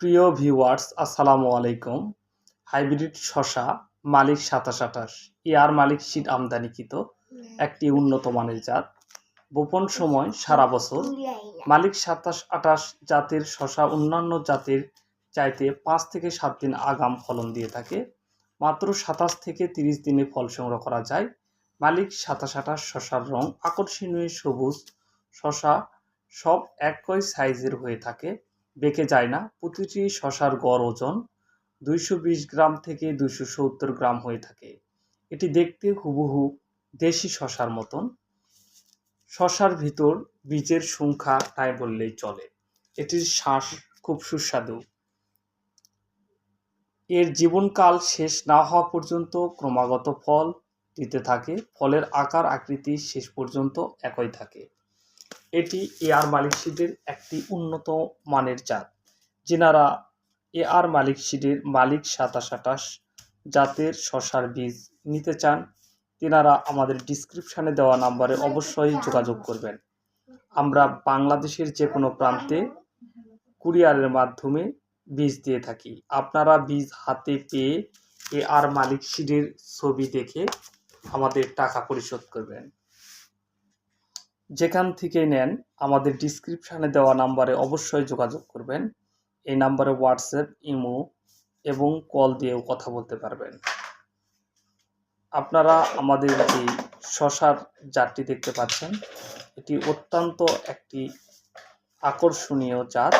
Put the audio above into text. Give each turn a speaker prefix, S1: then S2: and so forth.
S1: প্রিয় ভিউয়ার্স, আসসালামু আলাইকুম। হাইব্রিড শশা, মালিক সাতাশ আঠাশ। এয়ার মালিক সিড আমদানিকৃত একটি উন্নত মানের জাত। বোপন সময় সারা বছর। মালিক সাতাশ আঠাশ জাতের শসা অন্যান্য জাতের চাইতে পাঁচ থেকে সাত দিন আগাম ফলন দিয়ে থাকে। মাত্র সাতাশ থেকে তিরিশ দিনে ফল সংগ্রহ করা যায়। মালিক সাতাশ আঠাশ শশার রং আকর্ষণীয় সবুজ। শশা সব একই সাইজের হয়ে থাকে। বেঁকে যায় না। প্রতিটি শশার গড় ওজন দুইশো বিশ গ্রাম থেকে দুইশো সত্তর গ্রাম হয়ে থাকে। এটি দেখতে হুবহু দেশি শশার মতন। শশার ভিতর বীজের সংখ্যা তাই বললেই চলে। এটির শ্বাস খুব সুস্বাদু। এর জীবনকাল শেষ না হওয়া পর্যন্ত ক্রমাগত ফল দিতে থাকে। ফলের আকার আকৃতি শেষ পর্যন্ত একই থাকে। এটি এয়ার মালিক সিডের একটি উন্নত মানের জাত। যেনারা এয়ার মালিক সিডের মালিক সাতাশ আটাশ জাতের শশার বীজ নিতে চান, তেনারা আমাদের ডিসক্রিপশানে দেওয়া নাম্বারে অবশ্যই যোগাযোগ করবেন। আমরা বাংলাদেশের যে কোনো প্রান্তে কুরিয়ারের মাধ্যমে বীজ দিয়ে থাকি। আপনারা বীজ হাতে পেয়ে এ আর মালিক সিডের ছবি দেখে আমাদের টাকা পরিশোধ করবেন। যেখান থেকে নেন, আমাদের ডিসক্রিপশানে দেওয়া নাম্বারে অবশ্যই যোগাযোগ করবেন। এই নাম্বারে হোয়াটসঅ্যাপ ইমো এবং কল দিয়েও কথা বলতে পারবেন। আপনারা আমাদের যে শশার জাতটি দেখতে পাচ্ছেন, এটি অত্যন্ত একটি আকর্ষণীয় জাত।